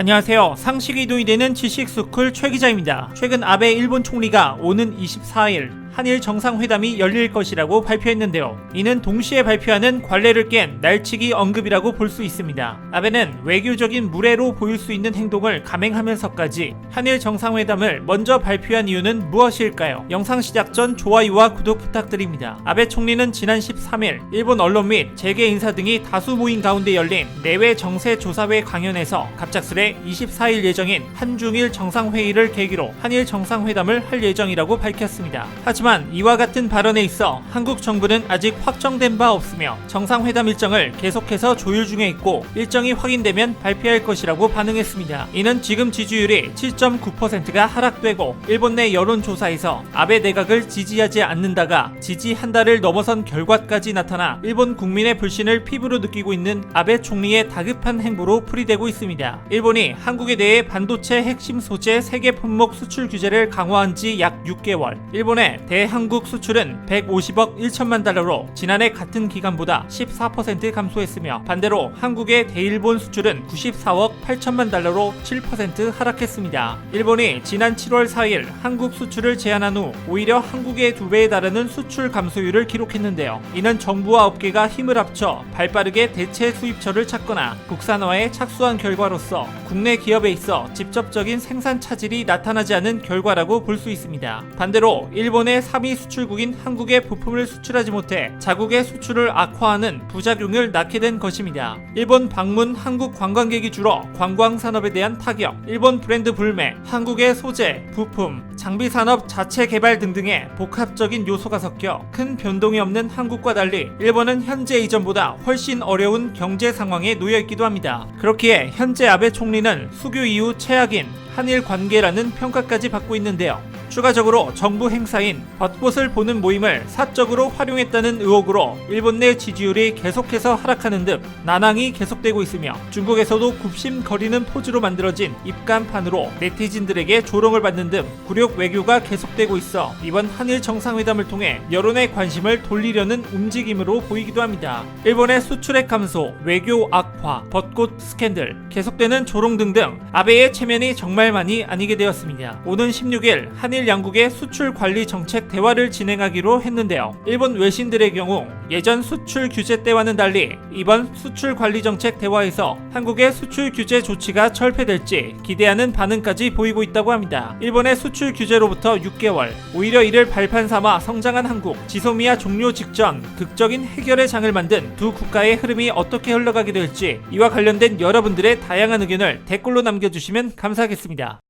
안녕하세요. 상식이 도이 되는 지식스쿨 최 기자입니다. 최근 아베 일본 총리가 오는 24일 한일 정상회담이 열릴 것이라고 발표했는데요. 이는 동시에 발표하는 관례를 깬 날치기 언급이라고 볼 수 있습니다. 아베는 외교적인 무례로 보일 수 있는 행동을 감행하면서까지 한일 정상회담을 먼저 발표한 이유는 무엇일까요? 영상 시작 전 좋아요와 구독 부탁드립니다. 아베 총리는 지난 13일 일본 언론 및 재계 인사 등이 다수 모인 가운데 열린 내외 정세 조사회 강연에서 갑작스레 24일 예정인 한중일 정상회의를 계기로 한일 정상회담을 할 예정이라고 밝혔습니다. 하지만 이와 같은 발언에 있어 한국 정부는 아직 확정된 바 없으며 정상회담 일정을 계속해서 조율 중에 있고 일정이 확인되면 발표할 것이라고 반응했습니다. 이는 지금 지지율이 7.9%가 하락되고 일본 내 여론조사에서 아베 내각을 지지하지 않는다가 지지한다를 넘어선 결과까지 나타나 일본 국민의 불신을 피부로 느끼고 있는 아베 총리의 다급한 행보로 풀이되고 있습니다. 일본이 한국에 대해 반도체 핵심 소재 세계 품목 수출 규제를 강화한 지 약 6개월. 일본의 대한국 수출은 150억 1천만 달러로 지난해 같은 기간보다 14% 감소했으며 반대로 한국의 대일본 수출은 94억 8천만 달러로 7% 하락했습니다. 일본이 지난 7월 4일 한국 수출을 제한한 후 오히려 한국의 두 배에 달하는 수출 감소율을 기록했는데요. 이는 정부와 업계가 힘을 합쳐 발빠르게 대체 수입처를 찾거나 국산화에 착수한 결과로서 국내 기업에 있어 직접적인 생산 차질이 나타나지 않은 결과라고 볼 수 있습니다. 반대로 일본의 3위 수출국인 한국에 부품을 수출하지 못해 자국의 수출을 악화하는 부작용을 낳게 된 것입니다. 일본 방문 한국 관광객이 줄어 관광 산업에 대한 타격, 일본 브랜드 불매, 한국의 소재, 부품, 장비 산업 자체 개발 등등의 복합적인 요소가 섞여 큰 변동이 없는 한국과 달리 일본은 현재 이전보다 훨씬 어려운 경제 상황에 놓여 있기도 합니다. 그렇기에 현재 아베 총리는 수교 이후 최악인 한일 관계라는 평가까지 받고 있는데요. 추가적으로 정부 행사인 벚꽃을 보는 모임을 사적으로 활용했다는 의혹으로 일본 내 지지율이 계속해서 하락하는 등 난항이 계속되고 있으며 중국에서도 굽심거리는 포즈로 만들어진 입간판으로 네티즌들에게 조롱을 받는 등 굴욕 외교가 계속되고 있어 이번 한일 정상회담을 통해 여론의 관심을 돌리려는 움직임으로 보이기도 합니다. 일본의 수출액 감소, 외교 악화, 벚꽃 스캔들, 계속되는 조롱 등등 아베의 체면이 정말 많이 아니게 되었습니다. 오는 16일 한일 양국의 수출 관리 정책 대화를 진행하기로 했는데요. 일본 외신들의 경우 예전 수출 규제 때와는 달리 이번 수출 관리 정책 대화에서 한국의 수출 규제 조치가 철폐될지 기대하는 반응까지 보이고 있다고 합니다. 일본의 수출 규제로부터 6개월, 오히려 이를 발판 삼아 성장한 한국, 지소미아 종료 직전 극적인 해결의 장을 만든 두 국가의 흐름이 어떻게 흘러가게 될지 이와 관련된 여러분들의 다양한 의견을 댓글로 남겨주시면 감사하겠습니다.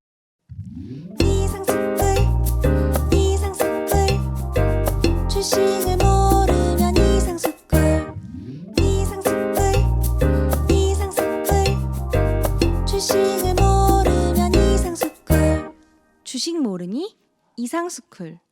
주식을 모르면 이상스쿨 이상스쿨 이상스쿨 주식을 모르면 이상스쿨 주식 모르니 이상스쿨